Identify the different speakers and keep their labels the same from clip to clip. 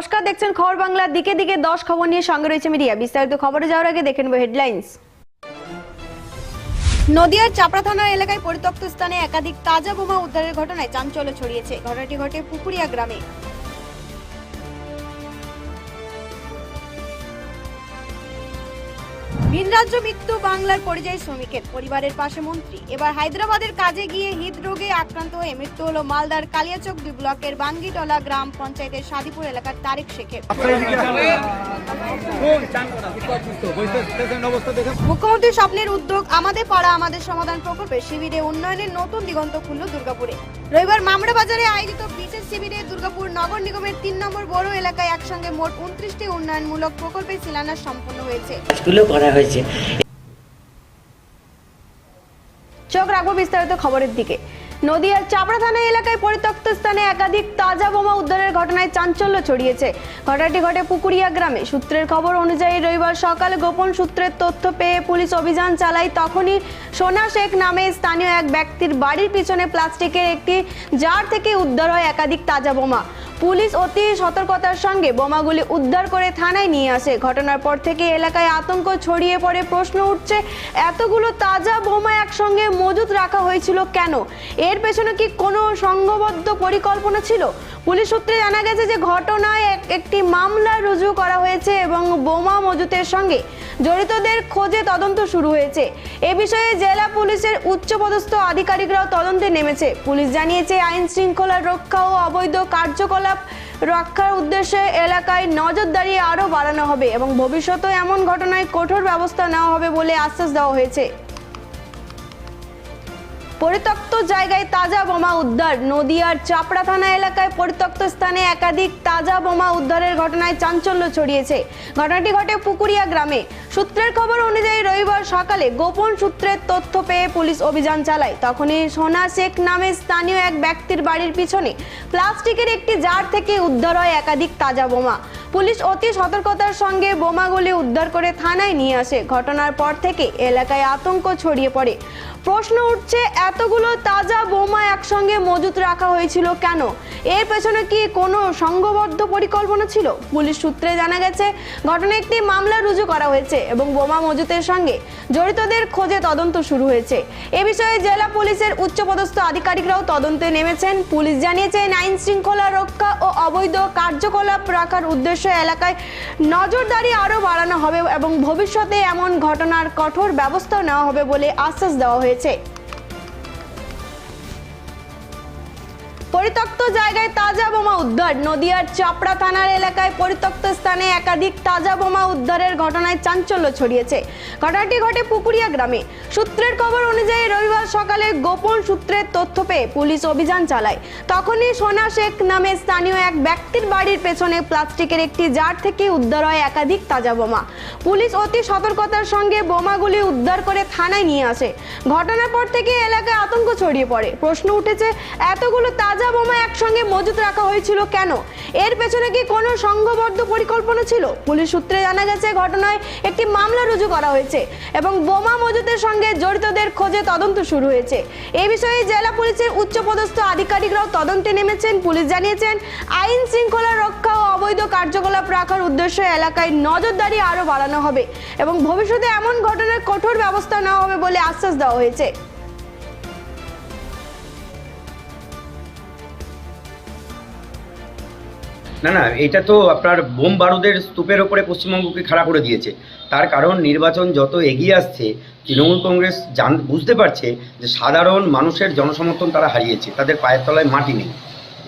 Speaker 1: নমস্কার, দেখছেন খবর বাংলা। দিকে দিকে দশ খবর নিয়ে সঙ্গে রয়েছে মিডিয়া। বিস্তারিত খবরে যাওয়ার আগে দেখে নেব হেডলাইন্স। নদিয়ার চাপড়া থানার এলাকায় পরিত্যক্ত স্থানে একাধিক তাজা বোমা উদ্ধারের ঘটনায় চাঞ্চল্য ছড়িয়েছে। ঘটনাটি ঘটে পুকুরিয়া গ্রামে। ভিনরাজ্য মৃত্যু বাংলার পরিযায়ী শ্রমিকের পরিবারের পাশে মন্ত্রী। এবার হায়দ্রাবাদের কাজে গিয়ে হৃদরোগে আক্রান্ত হয়ে মৃত্যু হলো মালদার কালিয়াচক দুই ব্লকের বাঙ্গিটলা গ্রাম পঞ্চায়েতের সাদিপুর এলাকার তারেক শেখের। মুখ্যমন্ত্রী স্বপ্নের উদ্যোগ, আমাদের পাড়া, আমাদের সমাধান প্রকল্পে শিবিরে উন্নয়নের নতুন দিগন্ত খুলল দুর্গাপুরে। রবিবার মামড়া বাজারে আয়োজিত বিশেষ শিবিরে দুর্গাপুর নগর নিগমের তিন নম্বর বড় এলাকায় একসঙ্গে মোট উনত্রিশটি উন্নয়নমূলক প্রকল্পের শিলান্যাস সম্পন্ন হয়েছে।
Speaker 2: করা হয়েছে।
Speaker 1: চোখ রাখব বিস্তারিত খবরের দিকে। নদিয়ার চাপড়া থানা এলাকায় পরিত্যক্ত স্থানে একাধিক তাজা বোমা উদ্ধারের ঘটনায় চাঞ্চল্য ছড়িয়েছে। ঘটনাটি ঘটে পুকুরিয়া গ্রামে। সূত্রের খবর, অনুযায়ী রবিবার সকালে গোপন সূত্রের তথ্য পেয়ে পুলিশ অভিযান চালায়। তখনই সোনা শেখ নামে স্থানীয় এক ব্যক্তির বাড়ির পিছনে প্লাস্টিকের একটি জার থেকে উদ্ধার হয় একাধিক তাজা বোমা। পুলিশ অতি সতর্কতার সঙ্গে বোমাগুলি উদ্ধার করে থানায় নিয়ে আসে। ঘটনার পর থেকে এলাকায় আতঙ্ক ছড়িয়ে পড়ে, প্রশ্ন উঠছে, এতগুলো তাজা বোমা একসঙ্গে মজুত রাখা হয়েছিল কেন? এর পেছনে কি কোনো সংঘবদ্ধ পরিকল্পনা ছিল? পুলিশ সূত্রে জানা গেছে যে ঘটনায় এক- একটি মামলা রুজু করা হয়েছে এবং বোমা মজুতের সঙ্গে জড়িতদের খোঁজে তদন্ত শুরু হয়েছে। এ বিষয়ে জেলা পুলিশের উচ্চপদস্থ আধিকারিকরাও তদন্তে নেমেছে। পুলিশ জানিয়েছে, আইন শৃঙ্খলা রক্ষা ও অবৈধ কার্যকলাপ রক্ষার উদ্দেশ্যে এলাকায় নজরদারি আরও বাড়ানো হবে এবং ভবিষ্যতে এমন ঘটনায় কঠোর ব্যবস্থা নেওয়া হবে বলে আশ্বাস দেওয়া হয়েছে। পরিত্যক্ত জায়গায় তাজা বোমা উদ্ধার। নদিয়ার চাপড়া থানা এলাকায় পরিত্যক্ত স্থানে একাধিক তাজা বোমা উদ্ধারের ঘটনায় চাঞ্চল্য ছড়িয়েছে। ঘটনাটি ঘটে পুকুরিয়া গ্রামে। সূত্রের খবর অনুযায়ী রবিবার সকালে গোপন সূত্রের তথ্য পেয়ে পুলিশ অভিযান চালায়। তখনই সোনা শেখ নামে স্থানীয় এক ব্যক্তির বাড়ির পিছনে প্লাস্টিকের একটি জার থেকে উদ্ধার হয় একাধিক তাজা বোমা। পুলিশ অতি সতর্কতার সঙ্গে বোমাগুলি উদ্ধার করে থানায় নিয়ে আসে। ঘটনার পর থেকে এলাকায় আতঙ্ক ছড়িয়ে পড়ে। প্রশ্ন উঠছে, এতগুলো তাজা বোমা একসঙ্গে মজুত রাখা হয়েছিল কেন? এর পেছনে কি কোনো সংঘবদ্ধ পরিকল্পনা ছিল? পুলিশ সূত্রে জানা গেছে, ঘটনায় একটি মামলা রুজু করা হয়েছে এবং বোমা মজুতের সঙ্গে জড়িতদের খোঁজে তদন্ত শুরু হয়েছে। এ বিষয়ে জেলা পুলিশের উচ্চপদস্থ আধিকারিকরাও তদন্তে নেমেছেন। পুলিশ জানিয়েছে আইন শৃঙ্খলা রক্ষা ও অবৈধ কার্যকলাপ রাখার উদ্দেশ্যে এলাকায় নজরদারি আরও বাড়ানো হবে এবং ভবিষ্যতে এমন ঘটনার কঠোর ব্যবস্থা নেওয়া হবে বলে আশ্বাস দেওয়া হয়েছে। পরিত্যক্ত জায়গায় তাজা বোমা উদ্ধার। নদিয়ার চাপড়া থানার এলাকায় পরিত্যক্ত স্থানে একাধিক তাজা বোমা উদ্ধারের ঘটনায় চাঞ্চল্য ছড়িয়েছে। ঘটনাটি ঘটে পুকুরিয়া গ্রামে। সূত্রের খবর অনুযায়ী রবিবার সকালে গোপন সূত্রের তথ্য পেয়ে পুলিশ অভিযান চালায়। তখনই সোনা শেখ নামে স্থানীয় এক ব্যক্তির বাড়ির পেছনে প্লাস্টিকের একটি জার থেকে উদ্ধার হয় একাধিক তাজা বোমা। পুলিশ অতি সতর্কতার সঙ্গে বোমাগুলি উদ্ধার করে থানায় নিয়ে আসে। ঘটনার পর থেকে এলাকায় আতঙ্ক ছড়িয়ে পড়ে। প্রশ্ন উঠেছে, এতগুলো তাজা বোমা একসঙ্গে মজুত রাখা হয়েছিল কেন? এর পেছনে কি কোনো সংঘবদ্ধ পরিকল্পনা ছিল? পুলিশ সূত্রে জানা গেছে, ঘটনায় একটি মামলা রুজু করা হয়েছে এবং বোমা মজুতের সঙ্গে জড়িতদের খোঁজে তদন্ত শুরু হয়েছে। এই বিষয়ে জেলা পুলিশের উচ্চপদস্থ আধিকারিকরাও তদন্তে নেমেছেন। পুলিশ জানিয়েছেন, আইন শৃঙ্খলা রক্ষা ও অবৈধ কার্যকলাপ রাখার উদ্দেশ্যে এলাকায় নজরদারি আরও বাড়ানো হবে এবং ভবিষ্যতে এমন ঘটনার কঠোর ব্যবস্থা নেওয়া হবে বলে আশ্বাস দেওয়া হয়েছে।
Speaker 3: না না, এটা তো আপনার বোম বারুদের স্তূপের ওপরে পশ্চিমবঙ্গকে খাড়া করে দিয়েছে। তার কারণ নির্বাচন যত এগিয়ে আসছে, তৃণমূল কংগ্রেস জান, বুঝতে পারছে যে সাধারণ মানুষের জনসমর্থন তারা হারিয়েছে, তাদের পায়ের তলায় মাটি নেই।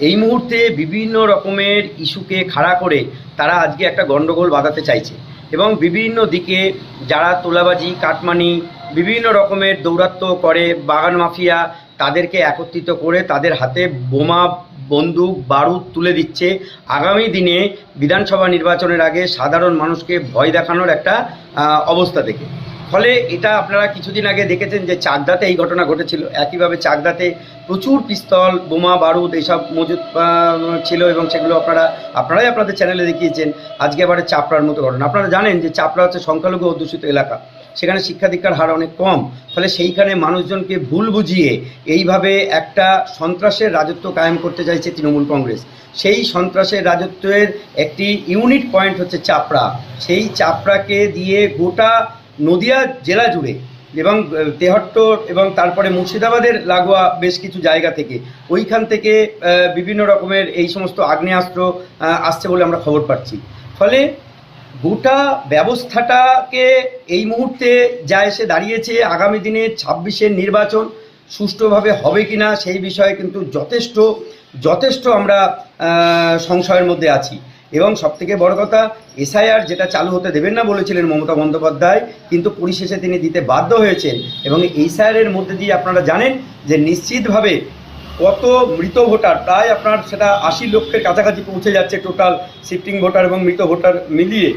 Speaker 3: এই মুহূর্তে বিভিন্ন রকমের ইস্যুকে খাড়া করে তারা আজকে একটা গণ্ডগোল বাঁধাতে চাইছে এবং বিভিন্ন দিকে যারা তোলাবাজি, কাটমানি, বিভিন্ন রকমের দৌরাত্ম্য করে বাগান মাফিয়া, তাদেরকে একত্রিত করে তাদের হাতে বোমা বন্দুক, বারুদ তুলে দিচ্ছে। আগামী দিনে বিধানসভা নির্বাচনের আগে সাধারণ মানুষকে ভয় দেখানোর একটা অবস্থা থেকে ফলে এটা আপনারা কিছুদিন আগে দেখেছেন যে চাকদাতে এই ঘটনা ঘটেছিল। একইভাবে চাকদাতে প্রচুর পিস্তল, বোমা, বারুদ এইসব মজুদ ছিল এবং সেগুলো আপনারা, আপনারাই আপনাদের চ্যানেলে দেখিয়েছেন। আজকে আবার চাপড়ার মতো ঘটনা। আপনারা জানেন যে চাপড়া হচ্ছে সংখ্যালঘু অধ্যুষিত এলাকা। সেখানে শিক্ষা দীক্ষার হার অনেক কম। ফলে সেইখানে মানুষজনকে ভুল বুঝিয়ে এইভাবে একটা সন্ত্রাসের রাজত্ব কায়েম করতে চাইছে তৃণমূল কংগ্রেস। সেই সন্ত্রাসের রাজত্বের একটি ইউনিট পয়েন্ট হচ্ছে চাপড়া। সেই চাপড়াকে দিয়ে গোটা নদিয়া জেলা জুড়ে এবং আহ, তেহট্টর এবং তারপরে মুর্শিদাবাদের লাগোয়া বেশ কিছু জায়গা থেকে ওইখান থেকে বিভিন্ন রকমের এই সমস্ত আগ্নেয়াস্ত্র আসছে বলে আমরা খবর পাচ্ছি। ফলে গোটা ব্যবস্থাটাকে এই মুহূর্তে যা এসে দাঁড়িয়েছে, আগামী দিনে ছাব্বিশের নির্বাচন সুষ্ঠুভাবে হবে কিনা সেই বিষয়ে কিন্তু যথেষ্ট যথেষ্ট আমরা সংশয়ের মধ্যে আছি। এবং সবথেকে বড় কথা, এসআইআর যেটা চালু হতে দেবেন না বলেছিলেন মমতা বন্দ্যোপাধ্যায়, কিন্তু পরিশেষে তিনি দিতে বাধ্য হয়েছেন। এবং এসআইআর এর মধ্যে দিয়ে আপনারা জানেন যে নিশ্চিতভাবে কত মৃত ভোটার? প্রায় আপনার সেটা আশি লক্ষের কাছাকাছি পৌঁছে যাচ্ছে টোটাল শিফটিং ভোটার এবং মৃত ভোটার মিলিয়ে।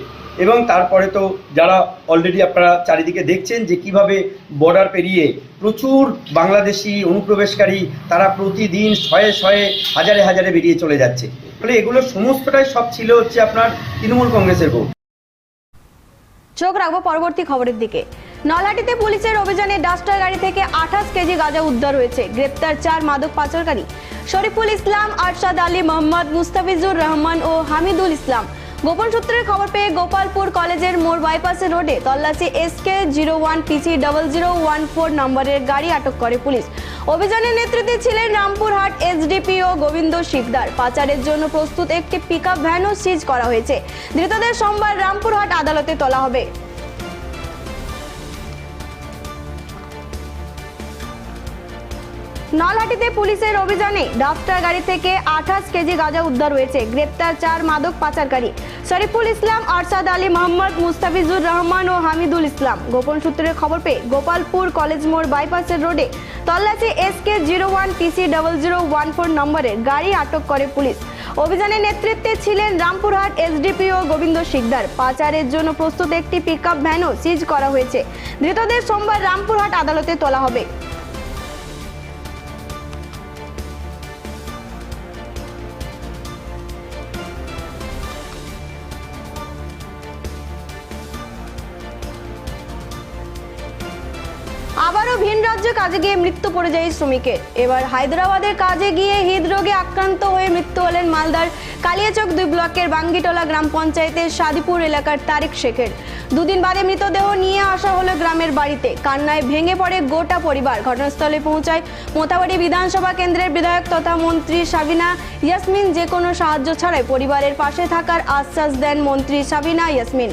Speaker 3: এবং তারপরে তো যারা অলরেডি আপনারা চারিদিকে দেখছেন যে কীভাবে বর্ডার পেরিয়ে প্রচুর বাংলাদেশি অনুপ্রবেশকারী তারা প্রতিদিন শয়ে শয়ে হাজারে হাজারে বেরিয়ে চলে যাচ্ছে। ফলে এগুলো সমস্তটাই সব ছিল হচ্ছে আপনার তৃণমূল কংগ্রেসের ভোট
Speaker 1: চোখ রাখব পরবর্তী খবরের দিকে। নলহাটিতে পুলিশের অভিযানে ডাস্টার গাড়ি থেকে আঠাশ কেজি গাঁজা উদ্ধার হয়েছে। গ্রেপ্তার চার মাদক পাচারকারী। শরীফুল ইসলাম, আরশাদ আলী, মোহাম্মদ মুস্তাফিজুর রহমান ও হামিদুল ইসলাম। গোপন সূত্রের খবর পেয়ে গোপালপুর কলেজের মোড় বাইপাসের রোডে তল্লাশি SK zero one PC double zero one four নম্বরের গাড়ি আটক করে পুলিশ। অভিযানের নেতৃত্বে ছিলেন রামপুরহাট এসডিপিও গোবিন্দ শিকদার। পাচারের জন্য প্রস্তুত একটি পিকআপ ভ্যানও সিজ করা হয়েছে। ধৃতদের সোমবার রামপুরহাট আদালতে তোলা হবে। নলহাটিতে পুলিশের অভিযানে ডাস্টার গাড়ি থেকে আঠাশ কেজি গাঁজা উদ্ধার হয়েছে। গ্রেপ্তার চার মাদক পাচারকারী। শরীফুল ইসলাম, আরশাদ আলী মোহাম্মদ, মুস্তাফিজুর রহমান ও হামিদুল ইসলাম। গোপন সূত্রের খবর পেয়ে গোপালপুর কলেজ মোড় বাইপাসের রোডে তল্লাশি S K zero one PC double zero one four নম্বরে গাড়ি আটক করে পুলিশ। অভিযানের নেতৃত্বে ছিলেন রামপুরহাট এসডিপিও গোবিন্দ শিকদার। পাচারের জন্য প্রস্তুত একটি পিকআপ ভ্যানও সিজ করা হয়েছে। ধৃতদের সোমবার রামপুরহাট আদালতে তোলা হবে। আবারও ভিন রাজ্যে কাজে গিয়ে মৃত্যু পরিযায়ী শ্রমিকের এবার হায়দ্রাবাদের কাজে গিয়ে হৃদরোগে আক্রান্ত হয়ে মৃত্যু হলেন মালদার কালিয়াচক দুই ব্লকের বাঙ্গিটোলা গ্রাম পঞ্চায়েতের সাদিপুর এলাকার তারেক শেখের। দুদিন বাদে মৃতদেহ নিয়ে আসা হলো গ্রামের বাড়িতে। কান্নায় ভেঙে পড়ে গোটা পরিবার। ঘটনাস্থলে পৌঁছায় মোতাবাড়ি বিধানসভা কেন্দ্রের বিধায়ক তথা মন্ত্রী সাবিনা ইয়াসমিন। যে কোনো সাহায্য ছাড়াই পরিবারের পাশে থাকার আশ্বাস দেন মন্ত্রী সাবিনা ইয়াসমিন।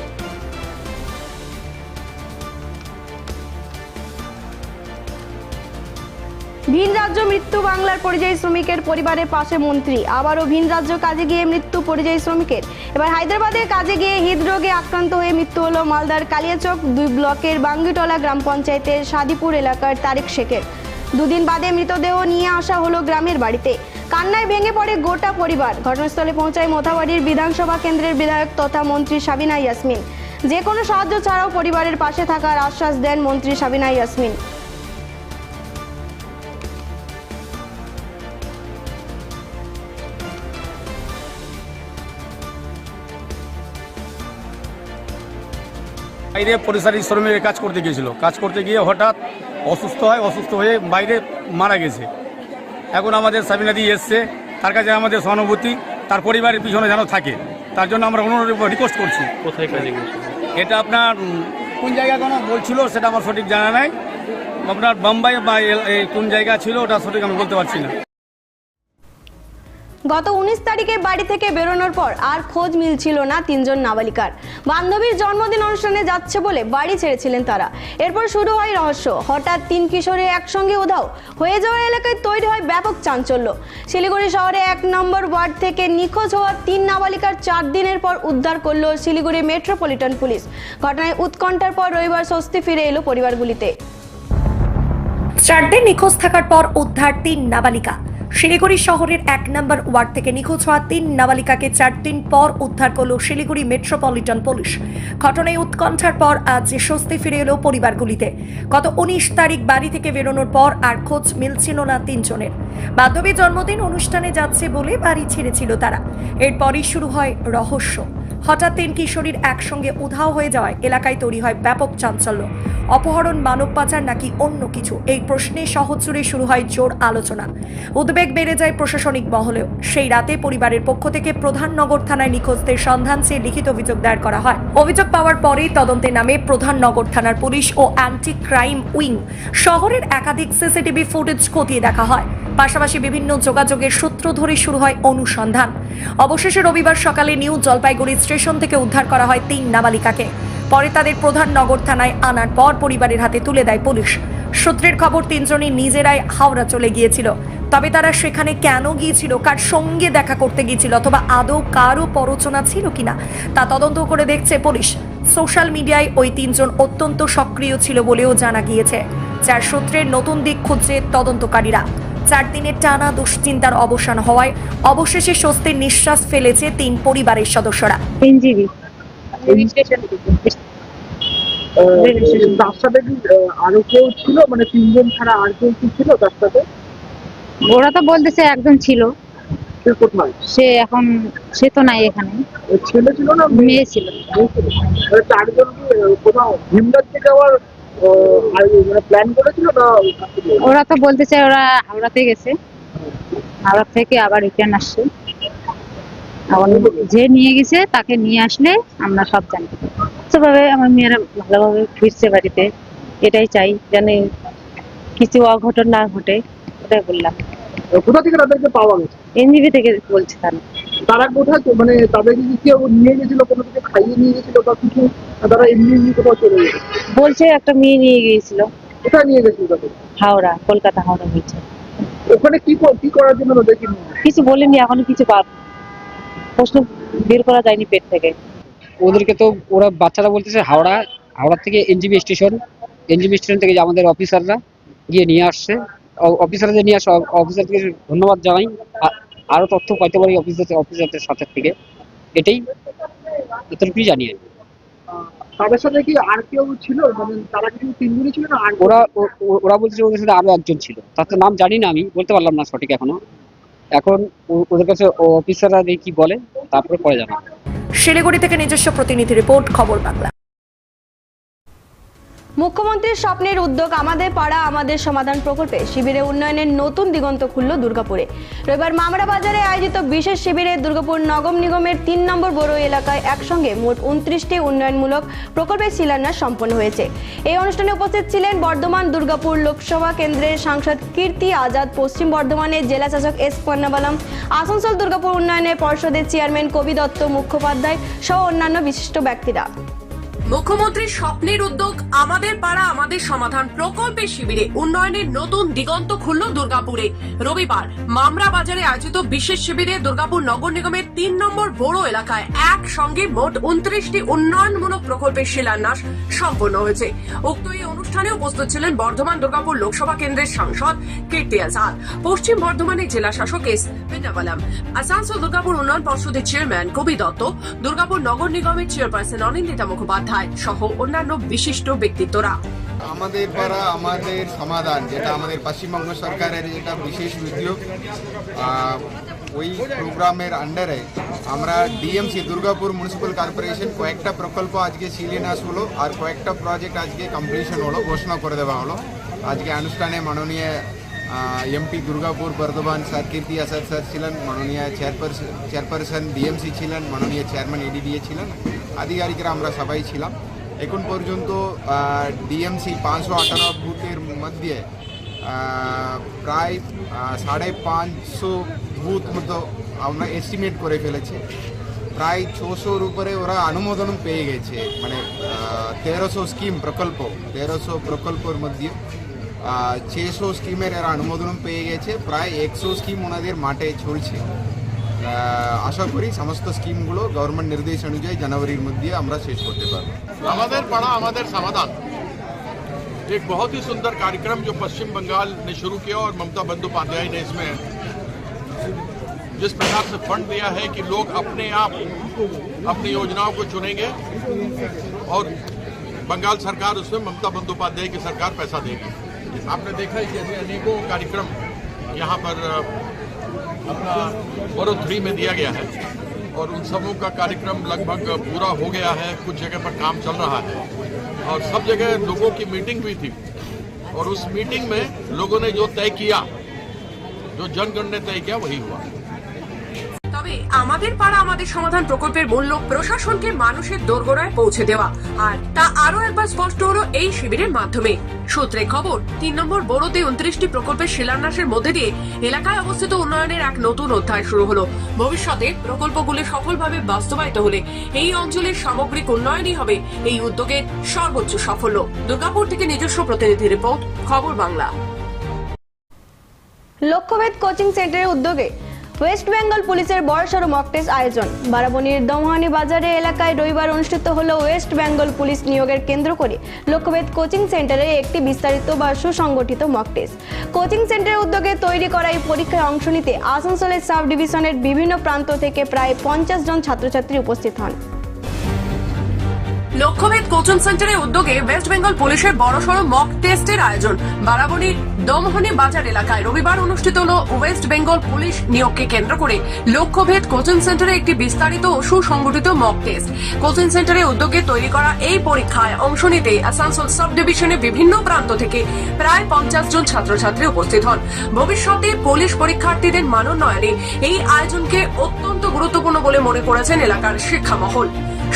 Speaker 1: ভিন রাজ্য মৃত্যু বাংলার পরিযায়ী শ্রমিকের পরিবারের পাশে মন্ত্রী। আবারও ভিন রাজ্য কাজে গিয়ে মৃত্যু পরিযায়ী শ্রমিকের। এবার হায়দ্রাবাদে কাজে গিয়ে হৃদরোগে আক্রান্ত হয়ে মৃত্যু হলো মালদার কালিয়াচক, দুই ব্লকের বাঙ্গিটলা গ্রাম পঞ্চায়েতের সাদিপুর এলাকার তারিক শেখের। দুদিন বাদে মৃতদেহ নিয়ে আসা হলো গ্রামের বাড়িতে। কান্নায় ভেঙে পড়ে গোটা পরিবার। ঘটনাস্থলে পৌঁছায় মোথাবাড়ির বিধানসভা কেন্দ্রের বিধায়ক তথা মন্ত্রী সাবিনা ইয়াসমিন। যে কোনো সাহায্য ছাড়াও পরিবারের পাশে থাকার আশ্বাস দেন মন্ত্রী সাবিনা ইয়াসমিন।
Speaker 2: বাইরে পরিসারি শ্রমিকের কাজ করতে গিয়েছিল। কাজ করতে গিয়ে হঠাৎ অসুস্থ হয় অসুস্থ হয়ে বাইরে মারা গেছে। এখন আমাদের সাবিনাদি এসছে তার কাছে আমাদের সহানুভূতি তার পরিবারের পিছনে যেন থাকে। তার জন্য আমরা অনুরোধ রিকোয়েস্ট করছি।
Speaker 4: কোথায় কাজে
Speaker 2: এটা আপনার কোন জায়গা কোনো বলছিল সেটা আমার সঠিক জানা নাই। আপনার বোম্বাই বা এই কোন জায়গা ছিল ওটা সঠিক আমি বলতে পারছি না।
Speaker 1: গত উনিশ তারিখে বাড়ি থেকে বেরোনোর পর আর খোঁজ মিলছিল না তিনজন নাবালিকার। বান্ধবীর জন্মদিন অনুষ্ঠানে যাচ্ছে বলে বাড়ি ছেড়েছিলেন তারা। এরপর শুরু হয় রহস্য। হঠাৎ তিন কিশোরে একসঙ্গে উধাও হয়ে যাওয়া এলাকায় তৈরি হয় ব্যাপক চাঞ্চল্য। শিলিগুড়ি শহরে এক নম্বর ওয়ার্ড থেকে নিখোঁজ হওয়া তিন নাবালিকার চার দিনের পর উদ্ধার করল শিলিগুড়ি মেট্রোপলিটন পুলিশ। ঘটনায় উৎকণ্ঠার পর রবিবার স্বস্তি ফিরে এলো পরিবারগুলিতে।
Speaker 5: চার নিখোঁজ থাকার পর উদ্ধার তিন নাবালিকা। শিলিগুড়ি শহরের এক নম্বর ওয়ার্ড থেকে নিখোঁজ হওয়া তিন নাবালিকাকে চার দিন পর উদ্ধার করল শিলিগুড়ি মেট্রোপলিটন পুলিশ। ঘটনায় উৎকণ্ঠার পর আজ স্বস্তি ফিরে এলো পরিবারগুলিতে। গত উনিশ তারিখ বাড়ি থেকে বেরোনোর পর আর খোঁজ মিলছিল না তিনজনের। বান্ধবী জন্মদিন অনুষ্ঠানে যাচ্ছে বলে বাড়ি ছেড়েছিল তারা। এরপরই শুরু হয় রহস্য। হঠাৎ তিন কিশোরীর একসঙ্গে উধাও হয়ে যাওয়ায় এলাকায় তৈরি হয় ব্যাপক চাঞ্চল্য। অপহরণ, মানব পাচার নাকি অন্য কিছু? এই প্রশ্নে সহজ সুরে শুরু হয় জোর আলোচনা। উদ্বেগ বেড়ে যায় প্রশাসনিক মহলেও। সেই রাতে পরিবারের পক্ষ থেকে প্রধাননগর থানায় নিখোঁজদের সন্ধান চেয়ে লিখিত অভিযোগ দায়ের করা হয়। অভিযোগ পাওয়ার পরেই তদন্তে নামে প্রধাননগর থানার পুলিশ ও অ্যান্টি ক্রাইম উইং। শহরের একাধিক সিসিটিভি ফুটেজ খতিয়ে দেখা হয়। পাশাপাশি বিভিন্ন যোগাযোগের সূত্র ধরে শুরু হয় অনুসন্ধান। অবশেষে রবিবার সকালে নিউ জলপাইগুড়ি স্টেশন থেকে উদ্ধার করা হয় তিন নাবালিকাকে। পরে তাদের প্রধান নগর থানায় আনার পর পরিবারের হাতে তুলে দেয় পুলিশ। সূত্রের খবর, তিনজনই নিজেরাই হাওড়া চলে গিয়েছিল। তবে তারা সেখানে কেন গিয়েছিল, কার সঙ্গে দেখা করতে গিয়েছিল অথবা আদৌ কারও পরচনা ছিল কিনা, তা তদন্ত করে দেখছে পুলিশ। সোশ্যাল মিডিয়ায় ওই তিনজন অত্যন্ত সক্রিয় ছিল বলেও জানা গিয়েছে। যার সূত্রের নতুন দিক খুঁজছে তদন্তকারীরা। চার দিনের টানা দুশ্চিন্তার অবসান হওয়ায় অবশেষে স্বস্তির নিঃশ্বাস ফেলেছে তিন পরিবারের সদস্যরা।
Speaker 4: এনজিবি।
Speaker 6: তার সাথে আরও কেউ ছিল? মানে তিনজন ছাড়া আর কেউ কি ছিল তার সাথে?
Speaker 4: ওরা তো বলতেছে একজন ছিল।
Speaker 6: সে
Speaker 4: এখন সে তো নাই এখানে।
Speaker 6: ছেলে ছিল না
Speaker 4: মেয়ে? ছিল।
Speaker 6: চারজন কোথাও ভীমরাজ্যে যাওয়ার আহ, মানে
Speaker 4: ওরা তো বলতেছে ওরা হাওড়াতে গেছে। হাওড়া থেকে আবার রিটার্ন আসছে। যে নিয়ে গেছে তাকে নিয়ে আসলে আমরা সব জানি। সেভাবে আমার মেয়েরা ভালোভাবে ফিরছে বাড়িতে এটাই চাই যেন কিছু অঘটন না ঘটে ওটাই বললাম।
Speaker 6: কোথা থেকে তাদেরকে পাওয়া গেছে?
Speaker 4: এনজিবি থেকে বলছে তারা
Speaker 6: তারা কোথায় মানে তাদেরকে কি কেউ নিয়ে গেছিল কোনো থেকে খাইয়ে নিয়ে গেছিল বা কিছু? তারা এমনি এমনি কোথাও চলে গেছে?
Speaker 4: বলছে একটা মেয়ে নিয়ে গিয়েছিল।
Speaker 6: কোথায় নিয়ে গেছিল তাদের?
Speaker 4: হাওড়া কলকাতা হাওড়া বলছে।
Speaker 6: ওখানে কি কি করার জন্য তাদেরকে নিয়ে
Speaker 4: কিছু বলেনি এখনও কিছু পার প্রশ্ন বের করা যায়নি পেট থেকে।
Speaker 7: ওদেরকে তো ওরা বাচ্চারা বলতেছে হাওড়া হাওড়া থেকে এনজিবি স্টেশন। এনজিবি স্টেশন থেকে যে আমাদের অফিসাররা গিয়ে নিয়ে আসছে। অফিসাররা নিয়ে আসে অফিসারকে ধন্যবাদ জানাই। আ- আরও তথ্য পাইতে পারি অফিসার অফিসারদের সাথে থেকে। এটাই এতটুকুই জানি আমি।
Speaker 6: তাদের সাথে কি আর কেউ ছিল? মানে তারা কি তিনজনই ছিল না আর
Speaker 7: ওরা ওরা বলছে ওদের সাথে আরও একজন ছিল। তার তো নাম জানি না আমি বলতে পারলাম না সঠিক এখনও। এখন ওদের কাছে অফিসাররা কি বলে তারপরে পরে জানাব।
Speaker 5: শিলিগুড়ি থেকে নিজস্ব প্রতিনিধি রিপোর্ট খবর বাংলা।
Speaker 1: মুখ্যমন্ত্রীর স্বপ্নের উদ্যোগ আমাদের পাড়া, আমাদের সমাধান প্রকল্পে শিবিরে উন্নয়নের নতুন দিগন্ত খুলল দুর্গাপুরে। রবিবার মামরা বাজারে আয়োজিত বিশেষ শিবিরে দুর্গাপুর নগম নিগমের তিন নম্বর বড় এলাকায় একসঙ্গে মোট উনত্রিশটি উন্নয়নমূলক প্রকল্পের শিলান্যাস সম্পন্ন হয়েছে। এই অনুষ্ঠানে উপস্থিত ছিলেন বর্ধমান দুর্গাপুর লোকসভা কেন্দ্রের সাংসদ কীর্তি আজাদ, পশ্চিম বর্ধমানের জেলা শাসক এস পন্নাবালাম আসানসোল দুর্গাপুর উন্নয়নের পর্ষদের চেয়ারম্যান কবি দত্ত মুখোপাধ্যায় সহ অন্যান্য বিশিষ্ট ব্যক্তিরা।
Speaker 8: মুখ্যমন্ত্রীর স্বপ্নের উদ্যোগ, আমাদের পাড়া, আমাদের সমাধান প্রকল্পের শিবিরে উন্নয়নের নতুন দিগন্ত খুলল দুর্গাপুরে। রবিবার মামরা বাজারে আয়োজিত বিশেষ শিবিরে দুর্গাপুর নগর নিগমের তিন নম্বর বড় এলাকায় একসঙ্গে মোট উনত্রিশটি উন্নয়নমূলক প্রকল্পের শিলান্যাস সম্পন্ন হয়েছে। উক্ত এই অনুষ্ঠানে উপস্থিত ছিলেন বর্ধমান দুর্গাপুর লোকসভা কেন্দ্রের সাংসদ কীর্তি আজাদ, পশ্চিম বর্ধমানের জেলা শাসক এস পেন্ডাবালাম আসানসোল দুর্গাপুর উন্নয়ন পর্ষদের চেয়ারম্যান কবি দত্ত, দুর্গাপুর নগর নিগমের চেয়ারপারসন অনিন্দিতা মুখোপাধ্যায় সহ অন্যান্য বিশিষ্ট ব্যক্তিত্বরা।
Speaker 9: আমাদের পাড়া আমাদের সমাধান, যেটা আমাদের পশ্চিমবঙ্গ সরকারের যেটা বিশেষ উদ্যোগ ওই প্রোগ্রামের আন্ডারে আমরা ডিএমসি দুর্গাপুর মিউনিসিপ্যাল কর্পোরেশন কয়েকটা প্রকল্প আজকে শিলান্যাস হলো আর কয়েকটা প্রজেক্ট আজকে কমপ্লিশন হলো, ঘোষণা করে দেওয়া হলো। আজকে অনুষ্ঠানে মাননীয় MP Durgapur Bardhaman sir Kirti Azad sir ছিলেন, মাননীয় চেয়ারপারসন চেয়ারপারসন ডিএমসি ছিলেন, মাননীয় চেয়ারম্যান এডিডিএ ছিলেন। আধিকারিকরা আমরা সবাই ছিলাম। এখন পর্যন্ত ডিএমসি পাঁচশো আঠারো বুথের মধ্যে প্রায় সাড়ে পাঁচশো বুথ মতো আমরা এস্টিমেট করে ফেলেছে। প্রায় ছশোর উপরে ওরা অনুমোদন পেয়ে গেছে। মানে তেরোশো স্কিম প্রকল্প, তেরোশো প্রকল্পের মধ্যে ছশো স্কিমের এরা অনুমোদন পেয়ে গেছে। প্রায় একশো স্কিম ওনাদের মাঠে চলছে। আশা করি সমস্ত স্কিমগুলো গভর্নমেন্ট নির্দেশ অনুযায়ী জানুয়ারির মধ্যে আমরা শেষ করতে পারবো
Speaker 10: আমাদের पड़ा আমাদের समाधान एक बहुत ही सुंदर कार्यक्रम जो पश्चिम बंगाल ने शुरू किया और ममता बंदोपाध्याय ने इसमें जिस प्रकार से फंड दिया है कि लोग अपने आप अपनी योजनाओं को चुनेंगे और बंगाल सरकार उसमें ममता बंदोपाध्याय की सरकार पैसा देगी आपने देखा है कि ऐसे अनेकों कार्यक्रम यहाँ पर अ, अपना बरो थ्री में दिया गया है। और उन सबों का कार्यक्रम लगभग पूरा हो गया है, कुछ जगह पर काम चल रहा है। और सब जगह लोगों की मीटिंग भी थी। और उस मीटिंग में लोगों ने जो तय किया, जो जनगण ने तय किया, वही हुआ।
Speaker 8: তবে আমাদের পাড়া আমাদের সমাধান প্রকল্পের মূল লক্ষ্য প্রশাসনকে মানুষের দোরগোড়ায় পৌঁছে দেওয়া। আর তা আরও একবার স্পষ্ট হলো এই শিবিরের মাধ্যমে। সূত্রে খবর, তিন নম্বর বড়তে উনত্রিশটি প্রকল্পের শিলান্যাসের মধ্যে দিয়ে এলাকায় অবস্থিত উন্নয়নের এক নতুন অধ্যায় শুরু হলো। ভবিষ্যতে প্রকল্পগুলি সফলভাবে বাস্তবায়িত হলে এই অঞ্চলের সামগ্রিক উন্নয়নই হবে এই উদ্যোগের সর্বোচ্চ সাফল্য। দুর্গাপুর থেকে নিজস্ব প্রতিনিধি রিপোর্ট, খবর বাংলা।
Speaker 1: লক্ষ্যভেদ কোচিং সেন্টারের উদ্যোগে ওয়েস্ট বেঙ্গল পুলিশের বড়সড় মক টেস্ট আয়োজন। বারাবনির দমহানি বাজারে এলাকায় রবিবার অনুষ্ঠিত হল ওয়েস্ট বেঙ্গল পুলিশ নিয়োগের কেন্দ্র করে। লক্ষ্যভেদ কোচিং সেন্টারে একটি বিস্তারিত বা সুসংগঠিত মক টেস্ট কোচিং সেন্টারের উদ্যোগে তৈরি করা এই পরীক্ষায় অংশ নিতে আসানসোলের সাব ডিভিশনের বিভিন্ন প্রান্ত থেকে প্রায় পঞ্চাশ জন ছাত্রছাত্রী উপস্থিত হন।
Speaker 8: লক্ষ্যভেদ কোচিং সেন্টারের উদ্যোগে ওয়েস্ট বেঙ্গল পুলিশের বড়সড় মক টেস্টের আয়োজন বারাবণীর দমহনি বাজার এলাকায় রবিবার অনুষ্ঠিত হল ওয়েস্ট বেঙ্গল পুলিশ নিয়োগকে কেন্দ্র করে লক্ষ্যভেদ কোচিং সেন্টারে একটি বিস্তারিত ও সুসংগঠিত মক টেস্ট। কোচিং সেন্টারের উদ্যোগে তৈরি করা এই পরীক্ষায় অংশ নিতে আসানসোল সাব ডিভিশনের বিভিন্ন প্রান্ত থেকে প্রায় পঞ্চাশ জন ছাত্রছাত্রী উপস্থিত হন। ভবিষ্যতে পুলিশ পরীক্ষার্থীদের মানোন্নয়নে এই আয়োজনকে অত্যন্ত গুরুত্বপূর্ণ বলে মনে করেছেন এলাকার শিক্ষা মহল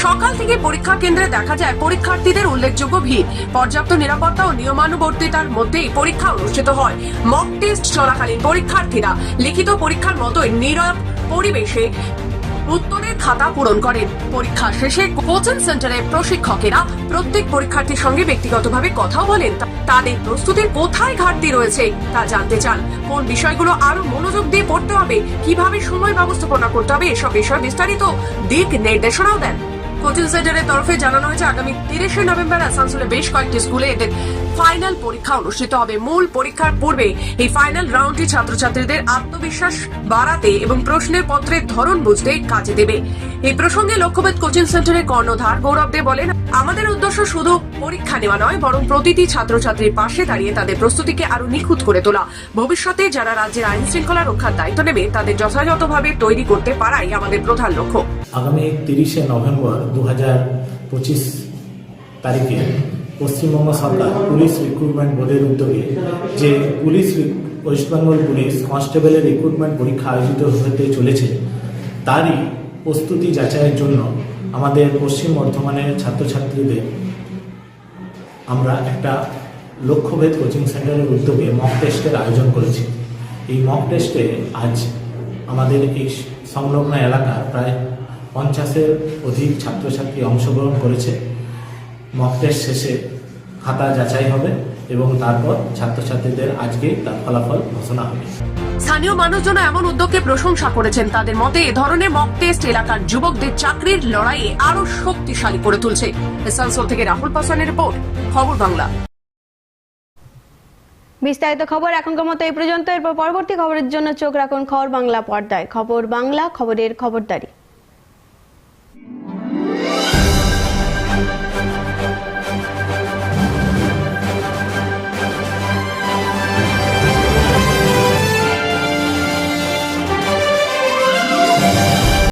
Speaker 8: সকাল থেকে পরীক্ষা কেন্দ্রে দেখা যায় পরীক্ষার্থীদের উল্লেখযোগ্য ভিড়। পর্যাপ্ত নিরাপত্তা ও নিয়মানুবর্তিতার মধ্যেই পরীক্ষা অনুষ্ঠিত হয়। মক টেস্ট চলাকালীন পরীক্ষার্থীরা লিখিত পরীক্ষার মতোই নীরব পরিবেশে উত্তরের খাতা পূরণ করেন। পরীক্ষা শেষে কোচিং সেন্টারের প্রশিক্ষকেরা প্রত্যেক পরীক্ষার্থীর সঙ্গে ব্যক্তিগতভাবে কথা বলেন। তাদের প্রস্তুতির কোথায় ঘাটতি রয়েছে তা জানতে চান। কোন বিষয়গুলো আরও মনোযোগ দিয়ে পড়তে হবে, কীভাবে সময় ব্যবস্থাপনা করতে হবে, এসব বিষয়ে বিস্তারিত দিক নির্দেশনাও দেন। কোচিং সেন্টারের তরফে জানানো হয়েছে, আগামী তিরিশে নভেম্বর আসানসোলে বেশ কয়েকটি স্কুলে এদের ফাইনাল পরীক্ষা অনুষ্ঠিত হবে। মূল পরীক্ষার পূর্বে এই ফাইনাল রাউন্ডটি ছাত্রছাত্রীদের আত্মবিশ্বাস বাড়াতে এবং প্রশ্নের পত্রের ধরন বুঝতে কাজে দেবে। এই প্রসঙ্গে লক্ষ্যভেদ কোচিং সেন্টারের কর্ণধার গৌরব দে বলেন আমাদের উদ্দেশ্য শুধু পরীক্ষা নেওয়া নয়, বরং প্রতিটি ছাত্রছাত্রীর পাশে দাঁড়িয়ে তাদের প্রস্তুতিকে আরও নিখুঁত করে তোলা। ভবিষ্যতে যারা রাজ্যের আইন শৃঙ্খলা রক্ষার দায়িত্ব নেবে, তাদের যথাযথভাবে তৈরি করতে পারাই আমাদের প্রধান লক্ষ্য।
Speaker 11: আগামী তিরিশে নভেম্বর দু পঁচিশ তারিখে পশ্চিমবঙ্গ সরকার পুলিশ রিক্রুটমেন্ট বোর্ডের উদ্যোগে যে পুলিশ ওয়েস্ট বেঙ্গল পুলিশ কনস্টেবলের রিক্রুটমেন্ট পরীক্ষা আয়োজিত হতে চলেছে, তারই প্রস্তুতি যাচাইয়ের জন্য আমাদের পশ্চিম বর্ধমানের ছাত্রছাত্রীদের আমরা একটা লক্ষ্যভেদ কোচিং সেন্টারের উদ্যোগে মক টেস্টের আয়োজন করেছি। এই মক টেস্টে আজ আমাদের এই সংলগ্ন এলাকার প্রায় পঞ্চাশের অধিক ছাত্রছাত্রী অংশগ্রহণ করেছে। মক টেস্ট শেষে খাতা যাচাই হবে। এবং তারপর ছাত্রছাত্রীদের আজকে তার ফলাফল ঘোষণা হবে।
Speaker 8: স্থানীয় মানুষজন এমন উদ্যোগকে প্রশংসা করেছেন। তাদের মতে এ ধরনের মক টেস্ট এলাকার যুবকদের চাকরির লড়াইয়ে আরও শক্তিশালী করে তুলছে। আসানসোল থেকে রাহুল পাসানের রিপোর্ট খবর বাংলা।
Speaker 1: বিস্তারিত খবর এখনকার মতো এই পর্যন্ত। এরপর পরবর্তী খবরের জন্য চোখ রাখুন খবর বাংলা পর্দায়। খবর বাংলা খবরের খবরদারি।